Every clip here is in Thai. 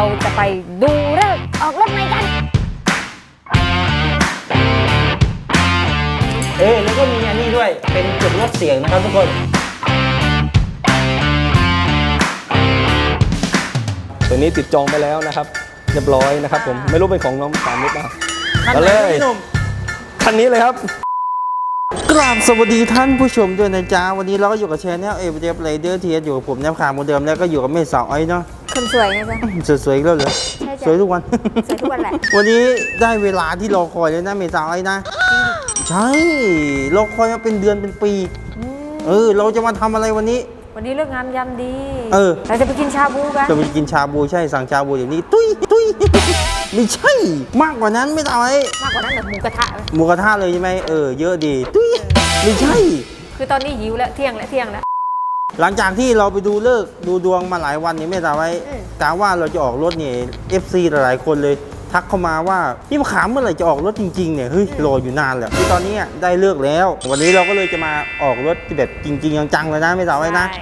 เราจะไปดูเลิกษ์ออกรถใหม่กัน เออแล้วก็มีอันนี้ด้วย เป็นจุดลดเสียงนะครับทุกคน ตัวนี้ติดจองไปแล้วนะครับ เรียบร้อยนะครับผม ไม่รู้เป็นของน้องสามนิดนะครับคันมาไหนเลยพี่หนุ่มคันนี้เลยครับ กราบสวัสดีท่านผู้ชมด้วยนะจ๊ะ วันนี้เราก็อยู่กับแชนแนลเอเวอเรสต์ไรเดอร์ทีอยู่กับผมแนบขาวเหมือนเดิมแล้วก็อยู่กับเมษสาวอ้อยเนาะ คนสวยไงจ๊ะ สวยๆอีกแล้วเหรอใช่จ้ะ สวยทุกวัน สวยทุกวันแหละ วันนี้ได้เวลาที่รอคอยแล้วนะเมษสาวอ้อยนะ ใช่รอคอยมาเป็นเดือนเป็นปี เออ เราจะมาทำอะไรวันนี้ วันนี้เลิกงามยามดีเออ เราจะไปกินชาบูกันจะไปกินชาบูใช่สั่งชาบูอย่างนี้ตุ้ยตุ้ย ไม่ใช่ มากกว่านั้นไม่เอาไอ้มากกว่านั้นแบบหมูกระทะไหมหมูกระทะเลยใช่ไหมเออเยอะดีตุ้ยไม่ใช่ คือตอนนี้หิวแล้วเที่ยงแล้วเที่ยงแล้ว หลังจากที่เราไปดูเลิกษ์ดูดวงมาหลายวันนี้ไม่ทราบไว้อืมกาว่าเราจะออกรถเนี่ย FC หลายๆคนเลย ทักเข้ามาว่าพี่มะขามเมื่อไหร่จะออกรถจริงๆเนี่ยเฮ้ยรออยู่นานแล้วที่ตอนนี้ได้เลิกแล้ว วันนี้เราก็เลยจะมาออกรถที่แบบจริง ๆ จังๆเลยนะไม่ทราบไว้นะใช่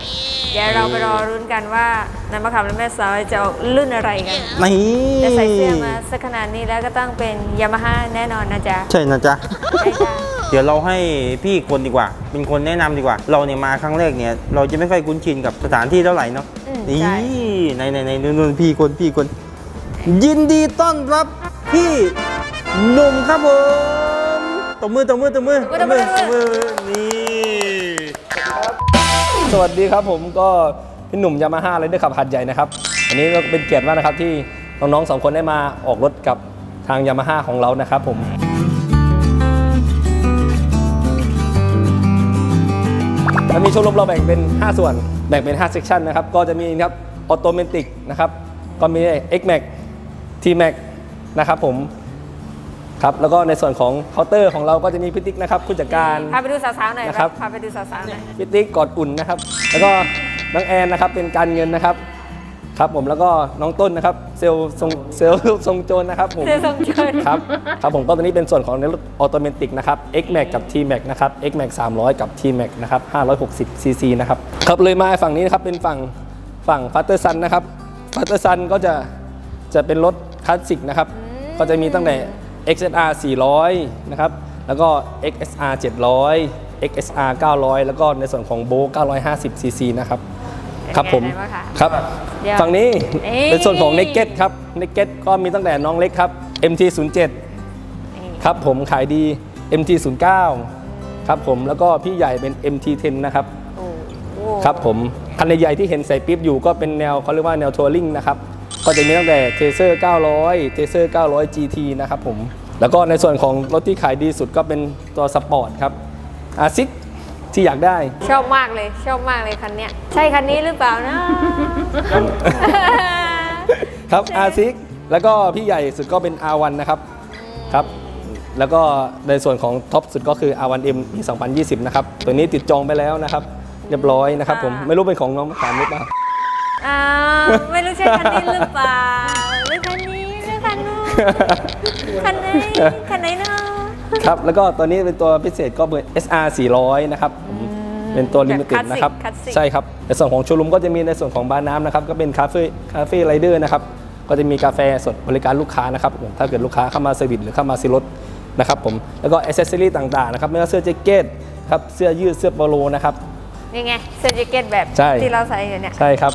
เดี๋ยวเราไปรอรุ้นกันว่าน้ำมะขามและแม่สาวจะออกรุ่นอะไรกันนี่จะใส่เสื้อมาสักขนาดนี้แล้วก็ต้องเป็นยามาฮ่าแน่นอนนะจ๊ะใช่นะจ๊ะใช่จ้ะ เดี๋ยวเราให้พี่คนดีกว่า เป็นคนแนะนำดีกว่า เราเนี่ยมาครั้งแรกเนี่ย เราจะไม่ค่อยคุ้นชินกับสถานที่เท่าไหร่เนาะอืมนี่ใช่ในในในนู่นๆพี่คนพี่คน ยินดีต้อนรับพี่หนุ่มครับผมตบมือตบมือตบมือตบมือตบมือนี่สวัสดีครับผมก็พี่หนุ่มยามาฮ่าเลยด้วยขับหัดใหญ่นะครับอันนี้ก็เป็นเกียรติมากนะครับที่น้องๆสองคนได้มาออกรถกับทางยามาฮ่าของเรานะครับผม แล้วมีโชว์รูมเราแบ่งเป็น 5 ส่วน แบ่งเป็น 5 เซกชันนะครับ ก็จะมีครับออโตเมติกนะครับ ก็มี X Max T Max นะครับผม ครับ แล้วก็ในส่วนของเคาน์เตอร์ของเราก็จะมีพิติกนะครับผู้จัดการ พาไปดูสาวๆหน่อยนะคครัรับบพาไปดูสาวๆหน่อยพี่ติ๊กกอดอุ่นนะครับ แล้วก็น้องแอนนะครับเป็นการเงินนะครับ ครับผมแล้วก็น้องต้นนะครับเซลล์ทรงเซลล์ทรงโจรนะครับผมเสื้อทรงเชิญครับครับผมก็ตัวนี้เป็นส่วนของในรถออโตเมติกนะครับ X Max กับ T Max นะครับ X Max 300 กับ T Max นะครับ560 cc นะครับครับเลยมาฝั่งนี้นะครับเป็นฝั่งฝั่งฟัตเตอร์ซันนะครับฟัตเตอร์ซันก็จะจะเป็นรถคลาสสิกนะครับก็จะมีตั้งแต่ XSR 400 นะครับ แล้วก็ XSR 700 XSR 900 แล้วก็ในส่วนของโบ950 cc นะครับ ครับผมเป็นไงบ้างคะครับเดี๋ยวฝั่งนี้นี่เป็นส่วนของ Naked ครับ Naked ก็มีตั้งแต่น้องเล็กครับ MT 07 นี่ครับผมขายดี MT 09 ครับผมแล้วก็พี่ใหญ่เป็น MT 10 นะครับโอ้โหครับผมคันใหญ่ๆที่เห็นใส่ปิ๊บอยู่ก็เป็นแนวเขาเรียกว่าแนวทัวริงนะครับก็จะมีตั้งแต่เทเซอร์900เทเซอร์900 GT นะครับผมแล้วก็ในส่วนของรถที่ขายดีสุดก็เป็นตัวสปอร์ตครับอาซิก ที่อยากได้ ชอบมากเลย ชอบมากเลยคันเนี้ย ใช่คันนี้หรือเปล่านะ ครับอาซิกแล้วก็พี่ใหญ่สุดก็เป็น R1 นะครับครับ แล้วก็ในส่วนของท็อปสุดก็คือ R1M ปี2020 นะครับ ตัวนี้ติดจองไปแล้วนะครับ เรียบร้อยนะครับผม ไม่รู้เป็นของน้องมะขามหรือเปล่าอ่าไม่รู้ใช่คันนี้หรือเปล่าหรือคันนี้หรือคันนู้นคันไหนคันไหนเนาะ ครับแล้วก็ตัวนี้เป็นตัวพิเศษก็เป็น SR 400 นะครับผมเป็นตัวลิมิเต็ดนะครับคลาสสิกใช่ครับ ในส่วนของโชว์รูมก็จะมีในส่วนของบาร์น้ำนะครับ ก็เป็นคาเฟ่คาเฟ่ไรเดอร์นะครับ ก็จะมีกาแฟสดบริการลูกค้านะครับผมถ้าเกิดลูกค้าเข้ามาเซอร์วิสหรือเข้ามาซื้อรถนะครับผมแล้วก็อ c เซสซอรี่ต่างๆนะครับไม่ว่าเสื้อแจ็คเก็ตครับเสื้อยืดเสื้อโปโลนะครับ นี่ไงเสื้อแจ็คเก็ตแบบใช่ ที่เราใส่อยู่เนี่ยใช่ครับ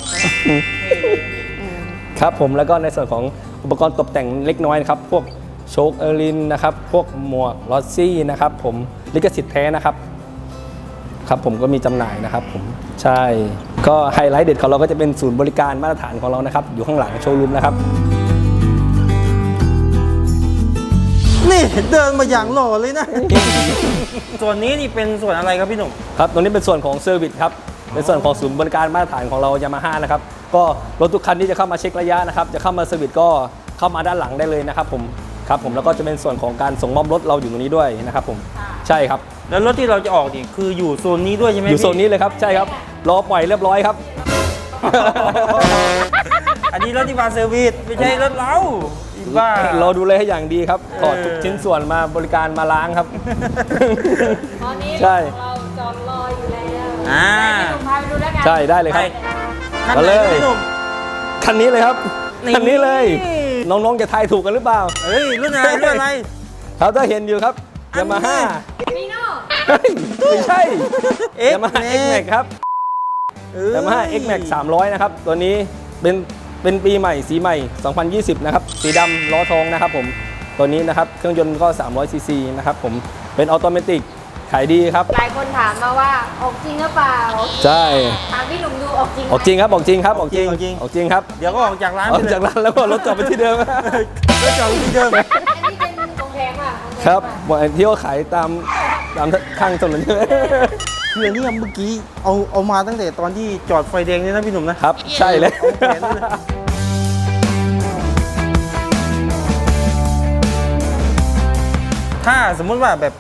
ครับผมแล้วก็ในส่วนของอุปกรณ์ตกแต่งเล็กน้อยนะครับ พวก โชคเออร์ลินนะครับ พวกหมวกลอสซี่นะครับผมลิขสิทธิ์แท้นะครับ ครับผมก็มีจำหน่ายนะครับผมใช่ ก็ไฮไลท์เด็ดของเราก็จะเป็นศูนย์บริการมาตรฐานของเรานะครับ อยู่ข้างหลังโชว์รูมนะครับ นี่เดินมาอย่างหล่อเลยนะ ส่วนนี้นี่เป็นส่วนอะไรครับพี่หนุ่มครับตรงนี้เป็นส่วนของเซอร์วิสครับเป็นส่วนของศูนย์บริการมาตรฐานของเรายามาฮ่านะครับก็รถทุกคันที่จะเข้ามาเช็คระยะนะครับ จะเข้ามาเซอร์วิสก็เข้ามาด้านหลังได้เลยนะครับผม ครับผมแล้วก็จะเป็นส่วนของการส่งมอบรถเราอยู่ตรงนี้ด้วยนะครับผมใช่ครับ แล้วรถที่เราจะออกนี่คืออยู่โซนนี้ด้วยใช่ไหมอยู่โซนพี่นี้เลยครับใช่ครับรอปล่อยเรียบร้อยครับ อันนี้รถที่มาเซอร์วิสไม่ใช่รถเราอีบ้า เราดูแลให้อย่างดีครับถอดทุกชิ้นส่วนมาบริการมาล้างครับ ตอนนี้ใช่ เราจอดรออยู่แล้วอ่าแต่พี่หนุ่มพาไปดูแล้วกัน ใช่ได้เลยไปครับคันไหนมาเลยพี่หนุ่ม คันนี้เลยครับ คันนี้เลย น้องๆจะทายถูกกันหรือเปล่า เฮ้ยรุ่นอะไรรุ่นอะไรเขาจะเห็นอยู่ครับอันนี้ยามาฮ่ามีโน่ไม่ใช่ X ยามาฮ่า X Max ครับเอ้ยยามาฮ่า X Max 300นะครับ ตัวนี้เป็นเป็นปีใหม่สีใหม่ 2020 นะครับ สีดำล้อทองนะครับผม ตัวนี้นะครับ เครื่องยนต์ก็300ซีซีนะครับผม เป็นออโตเมติก ขายดีครับ หลายคนถามมาว่าออกจริงหรือเปล่าใช่ถามพี่หนุ่มดูออกจริงไหมออกจริงครับออกจริงครับออกจริงออกจริง ออกจริงครับเดี๋ยวก็ออกจากร้านอไปอกเลยจากร้านแล้วก็รถจอดไปที่เดิมแล้วจอดที่เดิมอันนี้เป็นของแพงอะของแพงครับอะบอกที่เขาขายตามตามข้างถนนใช่ไหมคืออันนี้เมื่อกี้เอาเอามาตั้งแต่ตอนที่จอดไฟแดงเนี่ยนะพี่หนุ่มนะครับ ใช่เลย เอาแขนด้วยนะถ้าสมมุติว่าแบบ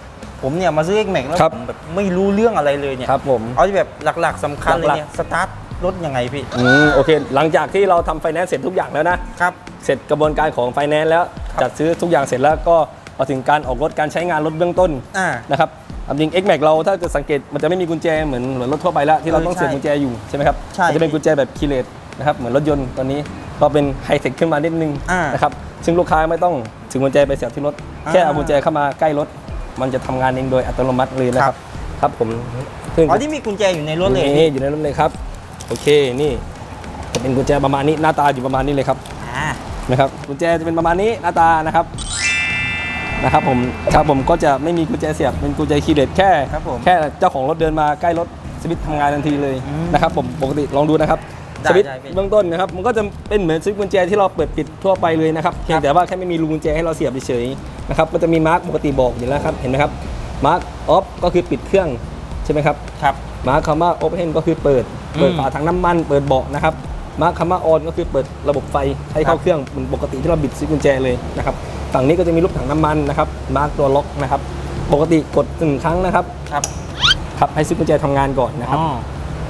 ผมเนี่ยมาซื้อ X Max แล้วครับ ผมแบบไม่รู้เรื่องอะไรเลยเนี่ยครับผม เอาที่แบบหลักๆสำคัญเลยหลักๆ เนี่ยสตาร์ทรถยังไงพี่อืมโอเค หลังจากที่เราทำไฟแนนซ์เสร็จทุกอย่างแล้วนะ ครับ เสร็จกระบวนการของไฟแนนซ์แล้วครับจัดซื้อทุกอย่างเสร็จแล้วก็มาถึงการออกรถการใช้งานรถเบื้องต้นอ่า นะครับความจริง X Max เราถ้าเกิดสังเกตมันจะไม่มีกุญแจเหมือนเหมือนรถทั่วไปแล้วที่เราต้องเออเสียบใช่กุญแจอยู่ใช่ไหมครับใช่มันจะเป็นกุญแจแบบคีเลสนะครับเหมือนรถยนต์ตอนนี้ก็เป็นไฮเทคขึ้นมานิดนึงอ่านนะครับซึ่งลูกค้าไม่ต้องถึงกุญแจไปเสียบที่รถ อ่า แค่เอากุญแจเข้ามาใกล้รถ มันจะทำงานเองโดยอัตโนมัติเลยนะคครัรับบครับผมซึ่งอ๋อที่มีกุญแจอยู่ในรถเลยนี่อยู่ในรถเลยครับ โอเคนี่จะเป็นกุญแจประมาณนี้หน้าตาอยู่ประมาณนี้เลยครับอ่านะครับกุญแจจะเป็นประมาณนี้หน้าตานะครับนะครับผมครับผมก็จะไม่มีกุญแจเสียบเป็นกุญแจคีย์เลสแค่ครับผมแค่เจ้าของรถเดินมาใกล้รถสวิตช์ทำงานทันทีเลยอืมนะครับผมปกติลองดูนะครับ ได้สวิตช์ได้พี่ เบื้องต้นนะครับมันก็จะเป็นเหมือนสวิตช์กุญแจที่เราเปิดปิดทั่วไปเลยนะครับเพียงแต่ว่าแค่ไม่มีรูกุญแจให้เราเสียบเฉยๆนะครับก็จะมีมาร์กปกติบอกอยู่แล้วครับเห็นไหมครับมาร์กออฟก็คือปิดเครื่องใช่ไหมครับ ครับ มาร์คคำว่า Open ก็คือเปิด อืมเปิดฝาถังน้ำมัน เปิดเบาะนะครับ มาร์คคำว่า On ก็คือเปิดระบบไฟให้เข้าเครื่องเหมือนปกติที่เราบิดซิกุญแจเลยนะครับ ฝั่งนี้ก็จะมีรูปถังน้ำมันนะครับ มาร์คตัวล็อกนะครับ ปกติกดหนึ่งครั้งนะครับ ครับ ครับให้ซิกุญแจทำงานก่อนนะครับ อ๋อ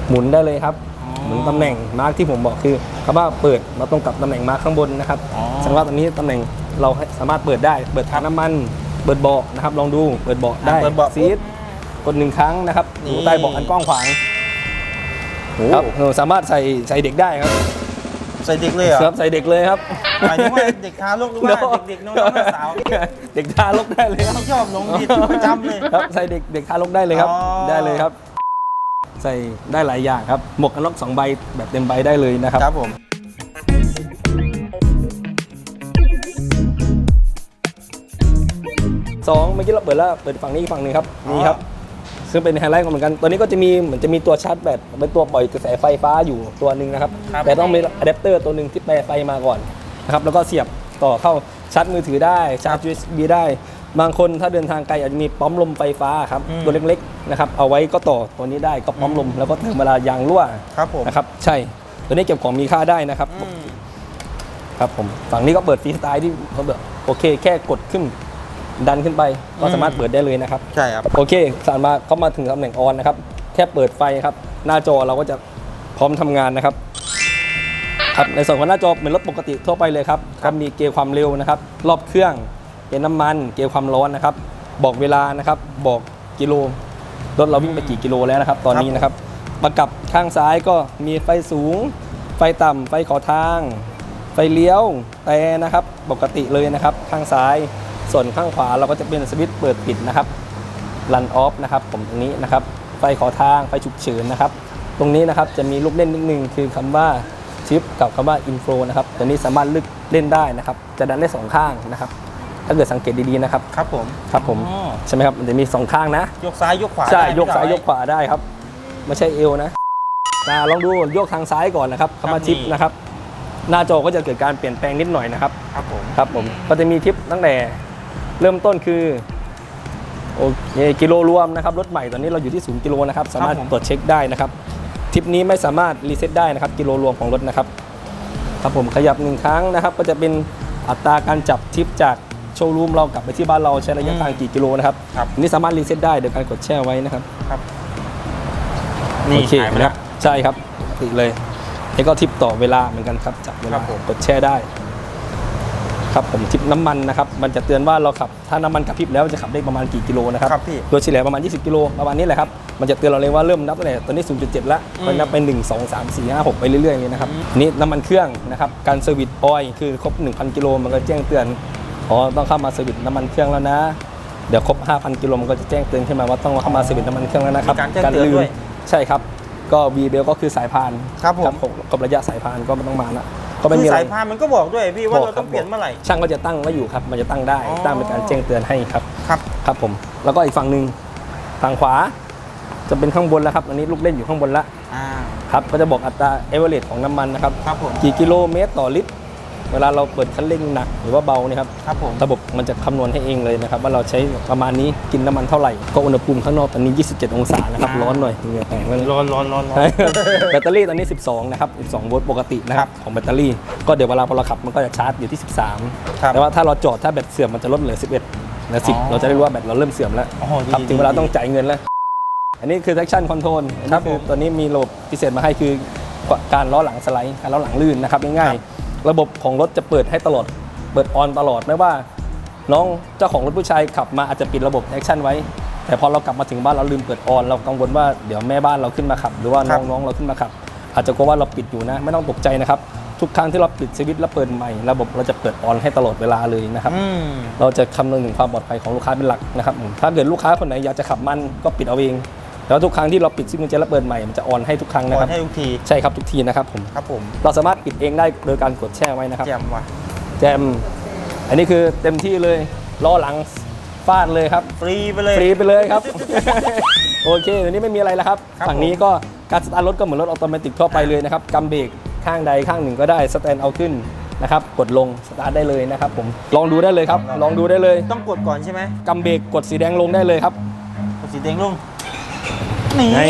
หมุนได้เลยครับ อ๋อหมุนตำแหน่งมาร์คที่ผมบอกคือคำว่าเปิดมาตรงกับตำแหน่งมาร์คข้างบนนะครับอ๋อสังว่าตอนนี้ตำแหน่งเราให้สามารถเปิดได้ เปิดถังน้ำมัน เปิดเบาะนะครับลองดูเปิดเบาะได้เปิดเบาะซีทกดหนึ่งครั้งนะครับนี่ดูใต้เบาะอันกว้างขวางโอ้ครับเออสามารถใส่ใส่เด็กได้ครับ ใส่เด็กเลยเหรอครับใส่เด็กเลยครับหมายถึงว่าเด็กทารกหรือว่าเด็กๆน้องๆสาวเด็กทารกได้เลยครับที่ชอบลงผิดประจำเลยครับใส่เด็กเด็กทารกได้เลยครับอ๋อได้เลยครับ ใส่ได้หลายอย่างครับ หมวกกันน็อกสองใบแบบเต็มใบได้เลยนะครับ ครับผม สองเมื่อกี้เราเปิดแล้วเปิดฝั่งนี้อีกฝั่งหนึงครับนี่ครับ ซึ่งเป็นไฮไลท์ของเหมือนกัน ตัวนี้ก็จะมีเหมือนจะมีตัวชาร์จแบตเป็นตัวปล่อยกระแสไฟฟ้าอยู่ตัวหนึ่งนะครับ ครับแต่ต้องมีอะแดปเตอร์ตัวหนึ่งที่แปลไฟมาก่อนนะครับแล้วก็เสียบต่อเข้าชาร์จมือถือได้ชาร์จ USB ได้ บางคนถ้าเดินทางไกลอาจจะมีปั๊มลมไฟฟ้าครับ อืม ตัวเล็กๆ นะครับเอาไว้ก็ต่อตัวนี้ได้ก็ปั๊มลมแล้วก็เติมเวลายางรั่วครับผมนะครับใช่ตัวนี้เก็บของมีค่าได้นะครับอืมครับผมฝั่งนี้ก็เปิดฟรีสไตล์ที่เขาแบบโอเค แค่กดขึ้น ดันขึ้นไปก็สามารถเปิดได้เลยนะครับ ใช่ครับ โอเคสานมาเข้ามาถึงตำแหน่งออนนะครับ แค่เปิดไฟครับ หน้าจอเราก็จะพร้อมทำงานนะครับ ครับ ในส่วนของหน้าจอเหมือนรถปกติทั่วไปเลยครับครัก็บ มีเกียร์ความเร็วนะครับ รอบเครื่อง เกียร์น้ำมัน เกียร์ความร้อนนะครับ บอกเวลานะครับ บอกกิโล รถเราวิ่งไปกี่กิโลแล้วนะครับ ตอนนี้นะครับประกับข้างซ้ายก็มีไฟสูง ไฟต่ำไฟขอทาง ไฟเลี้ยวแต่นะครับปกติเลยนะครับ ข้างซ้ายส่วนข้างขวาเราก็จะเป็นสวิตช์เปิดปิดนะครับรันออฟนะครับผมตรงนี้นะครับ ไฟขอทาง ไฟฉุกเฉินนะครับ ตรงนี้นะครับจะมีลูกเล่นนิดนึงคือคำว่าชิปกับคำว่าอินโฟนะครับตัวนี้สามารถเลือกเล่นได้นะครับ จะดันได้สองข้างนะครับ ถ้าเกิดสังเกตดีๆนะครับครับผมครับผมอ๋อใช่ไหมครับมันจะมีสองข้างนะ ยกซ้ายยกขวาใช่ได้ยกซ้ายไม่ยกขวาได้ครับ ไม่ใช่เอวนะนะลองดูยกทางซ้ายก่อนนะครับคำว่าชิปนะครับ หน้าจอก็จะเกิดการเปลี่ยนแปลงนิดหน่อยนะครับ ครับผม ครับผมก็จะมีทิปตั้งแต่เริ่มต้นคือโอเคกิโลรวมนะครับรถใหม่ตอนนี้เราอยู่ที่0กิโลนะครับสามารถตรวจเช็คได้นะครับ ทิปนี้ไม่สามารถรีเซ็ตได้นะครับกิโลรวมของรถนะครับ ครับผมขยับหนึ่งครั้งนะครับ ก็จะเป็นอัตราการจับทิปจาก โชว์รูมเรากลับไปที่บ้านเราใช้ระยะทางกี่กิโลนะครับครับ อันนี้สามารถรีเซ็ตได้โดยการกดแช่ไว้นะครับครับนี่โอเคหายไปนะแล้ควรับใช่ครับติดเลยนี่ก็ทิปต่อเวลาเหมือนกันครับจับเวครัลาบผม กดแช่ได้ ครับผมทิปน้ำมันนะครับ มันจะเตือนว่าเราขับ ถ้าน้ำมันกระพริบแล้วจะขับได้ประมาณกี่กิโลนะครับ ครับพี่ โดยเฉลี่ยประมาณ 20 กิโลประมาณนี้แหละครับ มันจะเตือนเราเลยว่าเริ่มนับตั้งแต่ตอนนี้ 0.7 แล้วก็นับไป 1 2 3 4 5 6 ไปเรื่อยๆเลยนะครับอันนี้น้ำมันเครื่องนะครับ การเซอร์วิสออยล์คือครบ 1,000 กิโลมันก็แจ้งเตือน อ๋อต้องเข้ามาเซอร์วิสน้ำมันเครื่องแล้วนะ เดี๋ยวครบ 5,000 กิโลมันก็จะแจ้งเตือนขึ้นมาว่าต้องเข้ามาเซอร์วิสน้ำมันเครื่องแล้วนะครับมีการแจ้งเตือนด้วย ใช่ครับ ก็ V belt ก็คือสายพานครับผมครบระยะสายพานก็ไม่ต้องมาละก็ไม่คือมีอะไร สายพานมันก็บอกด้วยพี่ว่าบเรากคต้รัอบงเปลี่ยนเมื่อไหร่ ช่างก็จะตั้งไว้อยู่ครับ มันจะตั้งได้ อ๋อ ตั้งเป็นการแจ้งเตือนให้ครับ ครับ ครับผม แล้วก็อีกฝั่งหนึ่งฝั่งขวา จะเป็นข้างบนแล้วครับ อันนี้ลูกเล่นอยู่ข้างบนละอ่า ครับ ก็จะบอกอัตราเอเวอเรของน้ำมันนะครับ ครับผม กี่กิโลเมตรต่อลิตร เวลาเราเปิดคันเร่งหนักหรือว่าเบาเนี่ยครับครับผมระบบมันจะคำนวณให้เองเลยนะครับว่าเราใช้ประมาณนี้กินน้ำมันเท่าไหร่ก็อุณหภูมิข้างนอกตอนนี้ 27 องศานะครับร้อนหน่อยเหงื่อแตกเลยร้อนร้อนร้อนร้อนใช่แบตเตอรี่ตอนนี้ 12 นะครับ 12 โวลต์ปกตินะครับของแบตเตอรี่ ก็เดี๋ยวเวลาพอเราขับมันก็จะชาร์จอยู่ที่ 13ครับแต่ว่าถ้าเราจอดถ้าแบตเสื่อมมันจะลดเหลือ 11เหลืออ๋อ10 เราจะได้รู้ว่าแบตเราเริ่มเสื่อมแล้วอ๋อดีครับดีถึงเวลาดีต้องจ่ายเงินแล้ว อันนี้คือ traction control อันครันี้บคือผมตัวนี้มีระบบพิเศษมาให้คือการล้อหลังสไลด์การล้อหลังลื่นนะครับง่ายๆ ระบบของรถจะเปิดให้ตลอด เปิดออนตลอดไม่ว่า น้องเจ้าของรถผู้ชายขับมาอาจจะปิดระบบ traction ไว้ แต่พอเรากลับมาถึงบ้านเราลืมเปิดออนเรากังวลว่าเดี๋ยวแม่บ้านเราขึ้นมาขับ หรือว่าครับ น้องๆเราขึ้นมาขับ อาจจะกลัวว่าเราปิดอยู่นะ ไม่ต้องตกใจนะครับ ทุกครั้งที่เราปิดสวิตช์แล้วเปิดใหม่ระบบเราจะเปิดออนให้ตลอดเวลาเลยนะครับ อืม เราจะคำนึงถึงความปลอดภัยของลูกค้าเป็นหลักนะครับอืมถ้าเกิดลูกค้าคนไหนอยากจะขับมันก็ปิดเอาเอง แล้วทุกครั้งที่เราปิดซิกกุญแจแล้วเปิดใหม่มันจะออนให้ทุกครั้งขนะอครับให้ทุกทีใช่ครับทุกทีนะครับผมครับผมเราสามารถปิดเองได้โดยการกดแช่ไว้นะครับ แจ่มว่ะแจม อันนี้คือเต็มที่เลยล้อหลังฟาดเลยครับ ฟรีไปเลย ฟรีไปเลยครับ โอเคเดี๋ยวนี้ไม่มีอะไรแล้วครับ ครับฝั่งนี้ก็การสตาร์ทรถก็เหมือนรถออโตเมติกทั่วไปเลยนะครับกำเบรกข้างใดข้างหนึ่งก็ได้สแตนเอาขึ้นนะครับ กดลงสตาร์ทได้เลยนะครับผมลองดูได้เลยครับ ลองดูได้เลยต้องกดก่อนใช่ไหมกำเบรกกดสีแดงลงได้เลยครับ กดสีแดงลง นี่ไง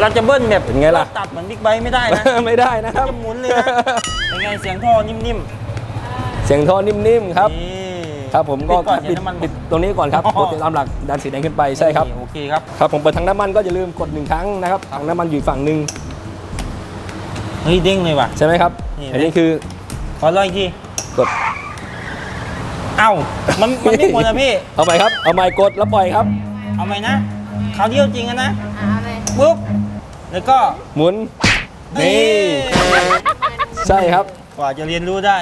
เราจะเบิ้ลแบบเป็นไงล่ะ ตัดเหมือนบิ๊กไบค์ไม่ได้นะ ไม่ได้นะครับจะหมุนเลยนะ เป็นไงเสียงท่อนิ่มเสียงท่อนิ่มๆครับๆนี่ครับผมก็ปิดก่อนปิดเดี๋ยวน้ำมันหมปิดดตรงนี้ก่อนครับอ๋อกดติดตามหลักดันสีแดงขึ้นไปใช่ครับนี่โอเคครับ ครับผมเปิดถังน้ำมันก็อย่าลืมกดหนึ่งครั้งนะครับถังน้ำมันอยู่อีกฝั่งหนึ่งเฮ้ยเด้งเลยว่ะใช่ไหมครับนี่อันนี้คือขอลอยอีกทีกดเอ้ามันมันไม่หมดนะพี่ เอาไปครับ เอาไม้กดแล้วปล่อยครับ เอาไหมนะคราวเดียวจริงอะนะอ่าเอาเลยปุ๊บแล้วก็หมุน นี่ ใช่ครับ กว่าจะเรียนรู้ได้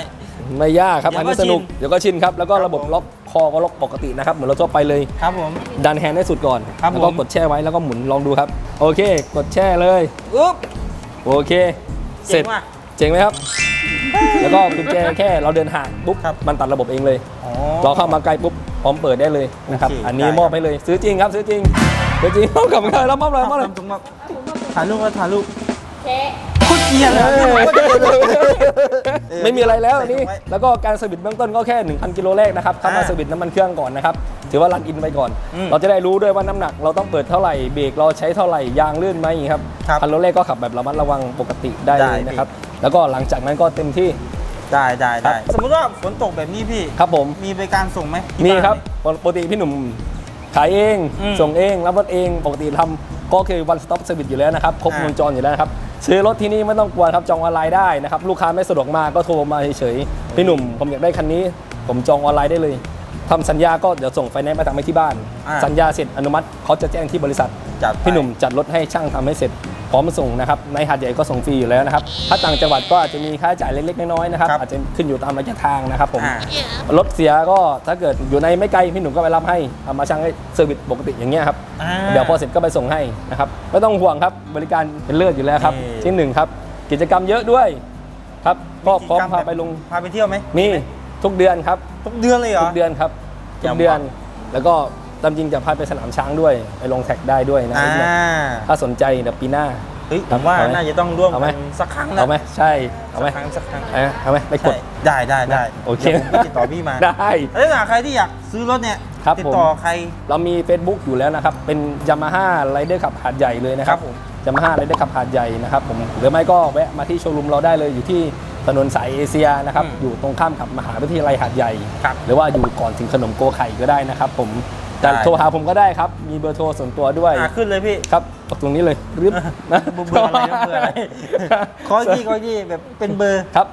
ไม่ยากครับ เดี๋อัยวนก็นี้สนุก ชินเดี๋ยวก็ชินครับ แล้วก็ครับระบบผม ล็อกคอก็ล็อกปกตินะครับ เหมือนรถทั่วไปเลย ครับผม ดันแฮนด์ให้สุดก่อน ครับแล้วก็ผม กดแช่ไว้ แล้วก็หมุนลองดูครับ โอเค กดแช่เลย ปุ๊บ โอเค เสร็จ เจ๋งว่ะ เจ๋งไหมครับ แล้วก็กุญแจแค่เราเดินห่างปุ๊บครับ มันตัดระบบเองเลย อ๋อ เราเข้ามาใกล้ปุ๊บพร้อมเปิดได้เลยนะครับ โอเคอันนี้ได้มอบให้เลยซื้อจริงครับซื้อจริงซื้อจริงเอากลับมาแล้วมอบเลยมอบเลย ทำตรงมาถ่ายรูปแล้วถ่ายรูปเชะคุดเกียร์เลยพี่โคตรเกลียดเลยเออไม่มีอะไรแล้วใส่นี่ไว้ แล้วก็การเซอร์วิสเบื้องต้นก็แค่ 1,000 กิโลแรกนะครับเข้ามาอ่าเซอร์วิสน้ำมันเครื่องก่อนนะครับ ถือว่ารันอินไปก่อน อืมเราจะได้รู้ด้วยว่าน้ำหนัก เราต้องเปิดเท่าไหร่เบรกเราใช้เท่าไหร่ยางลื่นไหมครับครับพันโลแรกก็ขับแบบระมัดระวังปกติได้ได้เลยนะครับ แล้วก็หลังจากนั้นก็เต็มที่ ได้ได้ครัได้บสมมติว่าฝนตกแบบนี้พี่ครับผม มีบริการส่งไหมที่มีานครับเนี่ยปกติพี่หนุ่มขายเอง อืมส่งเองรับรถเองปกติทำก็คือ one stop service อยู่แล้วนะครับ ครบอ่าวงจรอยู่แล้วนะครับ ซื้อรถที่นี่ไม่ต้องกลัวครับจองออนไลน์ได้นะครับ ลูกค้าไม่สะดวกมาก็โทรมาเฉยๆพี่หนุ่ม ผมอยากได้คันนี้ ผมจองออนไลน์ได้เลยทำสัญญาก็เดี๋ยวส่งไฟแนนซ์มาทำให้ที่บ้าน อ่า สัญญาเสร็จอนุมัติเขาจะแจ้งที่บริษัท จัดไปพี่หนุ่มจัดรถให้ช่างทำให้เสร็จ พร้อมส่งนะครับในหาดใหญ่ก็ส่งฟรีอยู่แล้วนะครับถ้าต่างจังหวัดก็อาจจะมีค่าใช้จ่ายเล็กๆน้อยๆนะครับครับอาจจะขึ้นอยู่ตามระยะทางนะครับผมอ่า รถเสียก็ถ้าเกิดอยู่ในไม่ไกลพี่หนุ่มก็ไปรับให้เอามาช่างให้เซอร์วิสปกติอย่างเงี้ยครับ อ่า เดี๋ยวพอเสร็จก็ไปส่งให้นะครับไม่ต้องห่วงครับบริการเป็นเลิศอยู่แล้วครับ นี่ ที่หนึ่งครับ กิจกรรมเยอะด้วยครับก็พร้อมกิจกพาแบบไปลงพาไปเที่ยวไหมมีทุกเดือนครับทุกเดือนเลยเหรอ ทุกเดือนครับทุกเดือน แล้วก็ ตามจริงจะพาไปสนามช้างด้วย ไปลงแท็กได้ด้วยนะ อ่าถ้าสนใจเดี๋ยวปีหน้า เฮ้ยผมว่าเอาไหมน่าจะต้องร่วมเอาไหม กันสักครั้งนะเอาไหมใช่ เอาไหมสักครั้งสักครั้งเอาไหมเอาไหมไปกด ใช่ได้ได้ได้โอเค ดี๋ยวผมไปติดต่อพี่มา ได้แล้วถ้าใครที่อยากซื้อรถเนี่ย ครับติดผมต่อใคร เรามี Facebook อยู่แล้วนะครับ เป็นยามาฮ่าไรเดอร์ขับหาดใหญ่เลยนะครัครับบผมยามาฮ่าไรเดอร์ขับหาดใหญ่นะครับผมหรือไม่ก็แวะมาที่โชว์รูมเราได้เลยอยู่ที่ถนนสายเอเชียนะครับ อืมอยู่ตรงข้ามกับมหาวิทยาลัยหาดใหญ่ ครับ หรือว่าอยู่ก่อนถึงขนมโกไข่ก็ได้นะครับผม แต่ได้โทรหาผมก็ได้ครับ มีเบอร์โทรส่วนตัวด้วย อ่าขึ้นเลยพี่ ครับเอาตรงนี้เลยรึบนะเบอร์อะไรนะเบอร์อะไรขออีกทีขออีกทีแบบเป็นเบอร์ครับ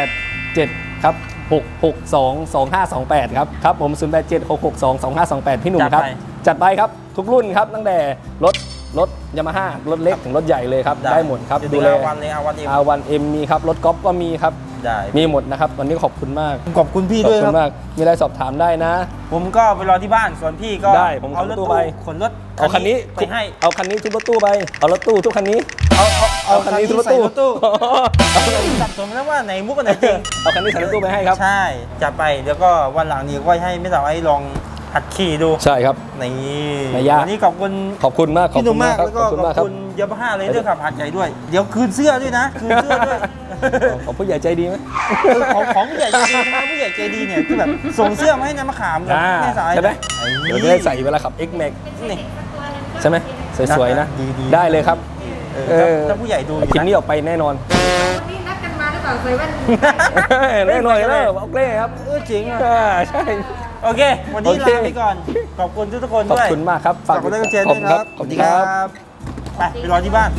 087 ครับ 662 2528 ครับ ครับผม 087 662 2528 พี่หนุ่มครับ จัดไปจัดไปครับ ทุกรุ่นครับตั้งแต่รถ รถยามาฮ่ารถเล็กถึงรถใหญ่เลยครับ ได้หมดครับ ดูดูแลแลวันเลยเอาวันเอง R1M มีครับ รถกอล์ฟก็มีครับ ได้ มีหมดนะครับ วันนี้ขอบคุณมาก ขอบคุณพี่ขอบด้วยคุครัณบมาก มีอะไรสอบถามได้นะ ผมก็ไปรอที่บ้าน ส่วนพี่ก็ได้ ผมเอาขับรรถถตู้ตู้ไป ขนรถ เอาคันนี้ไปให้ เอาคันนี้ทุกรถตู้ไป เอารถตู้ทุกคันนี้ เอาเอาเอาเอาคันนี้ทุกรถใส่ตู้รถตู้สับสนแล้วว่าไหนมุกกับไหนจริง เอาคันนี้ใส่รถตู้ไปให้ครับ ใช่จัดไปเดี๋ยวก็วันหลังนี้ก็ให้ไม่สาวไอ้ลอง หัดขี่ดูใช่ครับ นี่ไม่ยาก วันนี้ขอบคุณขอบคุณมากขอบพี่หคุนุ่ณมมามากกครับแล้วก็ขอบคุณขมาอกบครับคุณยามาฮ่าเลยด้วยครับหัดใจด้วย เดี๋ยวคืนเสื้อด้วยนะคืนเสื้อด้วย ขอบผู้ใหญ่ใจดีไหมเออของของผู้ใหญ่ใจดีนะครับผู้ใหญ่ใจดีเนี่ยคือแบบส่งเสื้อมาให้น้ำมะขามกับอ่าแม่สายใช่ไหมอ้เดี๋ยวจะได้ใส่เวลาขับ X Max นี่ ใช่ไหมสวยๆนะ ดีๆ ได้เลยครับเออเออถ้าผู้ใหญ่ดูอยู่คลิปนะนี้ออกไปแน่นอน วันนี้นัดกันมาหรือเปล่าเคยวันแน่นอนอยู่แล้วบอกเล่ครับ เออจริงอะ อ่าใช่ โอเค วันนี้โอเค ลาไปก่อน ขอบคุณทุกๆคนขอบด้วยคุณมากครับฝากกดไลค์กดแชร์ขอด้บวยคุณคครัรับบไปไปรอที่บ้าน